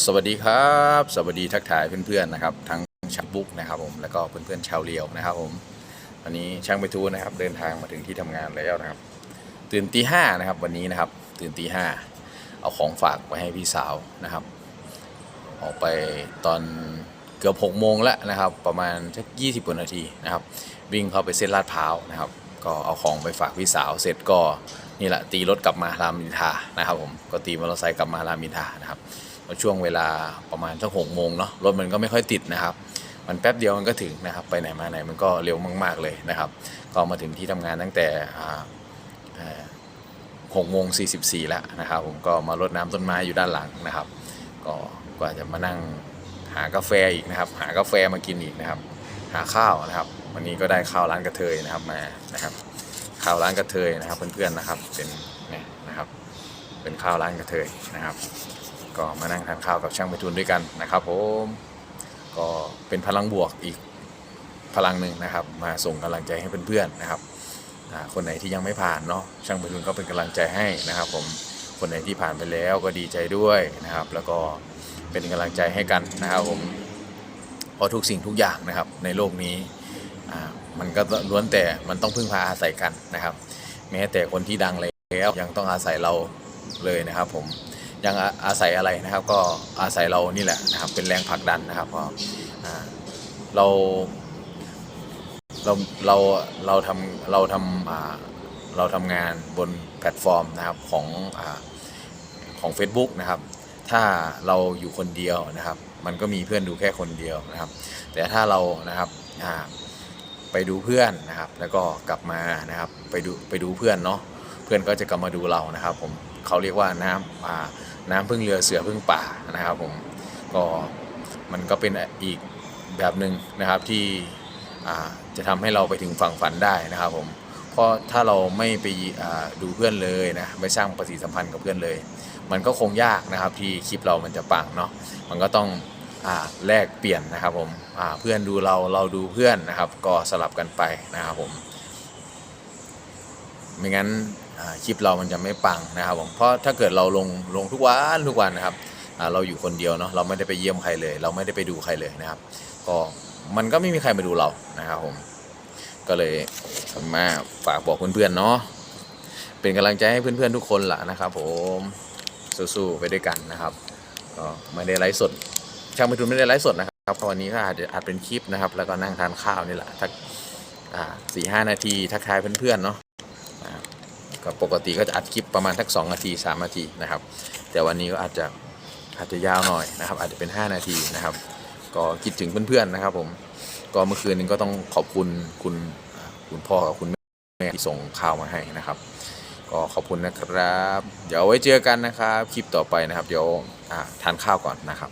สวัสดีครับ สวัสดีทักทายเพื่อนๆนะครับทั้งชาวบุ๊กนะครับผมแล้วก็เพื่อนๆชาวเลียวนะครับผมวันนี้ช่างไปทูนะครับเดินทางมาถึงที่ทำงานแล้วนะครับ ตื่นตีห้านะครับวันนี้นะครับตื่นตีห้าเอาของฝากไปให้พี่สาวนะครับ ออกไปตอนเกือบหกโมงแล้วนะครับ ประมาณสักยี่สิบกว่านาทีนะครับ วิ่งเข้าไปเส้นลาดพร้าวนะครับ ก็เอาของไปฝากพี่สาวเสร็จก็นี่แหละตีรถกลับมารามินทานะครับผมก็ตีมอเตอร์ไซค์กลับมารามินทานะครับ ช่วงเวลาประมาณสักหกโมงเนาะรถมันก็ไม่ค่อยติดนะครับ มันแป๊บเดียวมันก็ถึงนะครับ ไปไหนมาไหนมันก็เร็วมาก ๆเลยนะครับ ก็มาถึงที่ทำงานตั้งแต่หกโมงสี่สิบสี่แล้วนะครับ ผมก็มารดน้ำต้นไม้อยู่ด้านหลังนะครับ ก็กว่าจะมานั่งหากาแฟอีกนะครับ หากาแฟมากินอีกนะครับ หาข้าวนะครับ วันนี้ก็ได้ข้าวร้านกระเทยนะครับมานะครับข้าวร้านกระเทยนะครับเพื่อนๆนะครับเป็นเนี่ยนะครับ เป็นข้าวร้านกระเทยนะครับ ก็มานั่งทานข้าวกับช่างไปทุนด้วยกันนะครับผมก็เป็นพลังบวกอีกพลังหนึ่งนะครับ มาส่งกำลังใจให้เพื่อนๆนะครับคนไหนที่ยังไม่ผ่านเนาะช่างไปทุนก็เป็นกำลังใจให้นะครับ ผมคนไหนที่ผ่านไปแล้วก็ดีใจด้วยนะครับ แล้วก็เป็นกำลังใจให้กันนะครับผมเพราะทุกสิ่งทุกอย่างนะครับ ในโลกนี้มันก็ล้วนแต่มันต้องพึ่งพาอาศัยกันนะครับ แม้แต่คนที่ดังแล้วยังต้องอาศัยเราเลยนะครับ ผม ยังอาศัยอะไรนะครับ ก็อาศัยเรานี่แหละนะครับ เป็นแรงผลักดันนะครับก็อ่าเราเราเราเราทำเราทำเราทำงานบนแพลตฟอร์มนะครับของอของ Facebook นะครับ ถ้าเราอยู่คนเดียวนะครับ มันก็มีเพื่อนดูแค่คนเดียวนะครับ แต่ถ้าเรานะครับไปดูเพื่อนนะครับ แล้วก็กลับมานะครับ ไปดูไปดูเพื่อนเนาะ เพื่อนก็จะกลับมาดูเรานะครับ ผมเขาเรียกว่าน้ำอ่าน้ำพึ่งเรือเสือพึ่งป่านะครับ ผมก็มันก็เป็นอีกแบบหนึ่งนะครับที่จะทำให้เราไปถึงฝั่งฝันได้นะครับ ผมเพราะถ้าเราไม่ไปดูเพื่อนเลยนะไม่สร้างปฏิสัมพันธ์กับเพื่อนเลย มันก็คงยากนะครับที่คลิปเรามันจะปังเนาะมันก็ต้องอแลกเปลี่ยนนะครับผมเพื่อนดูเราเราดูเพื่อนนะครับ ก็สลับกันไปนะครับผมไม่งั้น คลิปเรามันจะไม่ปังนะครับผมเพราะถ้าเกิดเราลงลงทุกวันทุกวันนะครับเราอยู่คนเดียวเนาะเราไม่ได้ไปเยี่ยมใครเลย เราไม่ได้ไปดูใครเลยนะครับ ก็มันก็ไม่มีใครมาดูเรานะครับผมก็เลยมาฝากบอกเพื่อนๆเนาะเป็นกำลังใจให้เพื่อนๆทุกคนล่ะนะครับ ผมสู้ๆไปด้วยกันนะครับก็ไม่ได้ไลฟ์สดช่างไปทุนไม่ได้ไลฟ์สดนะครับวันนี้ก็อาจจะอาจเป็นคลิปนะครับ แล้วก็นั่งทานข้าวนี่แหละทักสี่ห้านาทีทักทายเพื่อนๆเนาะ ก็ปกติก็จะอัดคลิปประมาณทัก2นาที3นาทีนะครับ แต่วันนี้ก็อาจจะอาจจะยาวหน่อยนะครับ อาจจะเป็น 5 นาทีนะครับ ก็คิดถึงเพื่อนๆนะครับผมก็เมื่อคืนนี้ก็ต้องขอบคุณคุณคุณพ่อกับคุณแม่ที่ส่งข้าวมาให้นะครับ ก็ขอบคุณนะครับ เดี๋ยวไว้เจอกันนะครับ คลิปต่อไปนะครับ เดี๋ยวทานข้าวก่อนนะครับ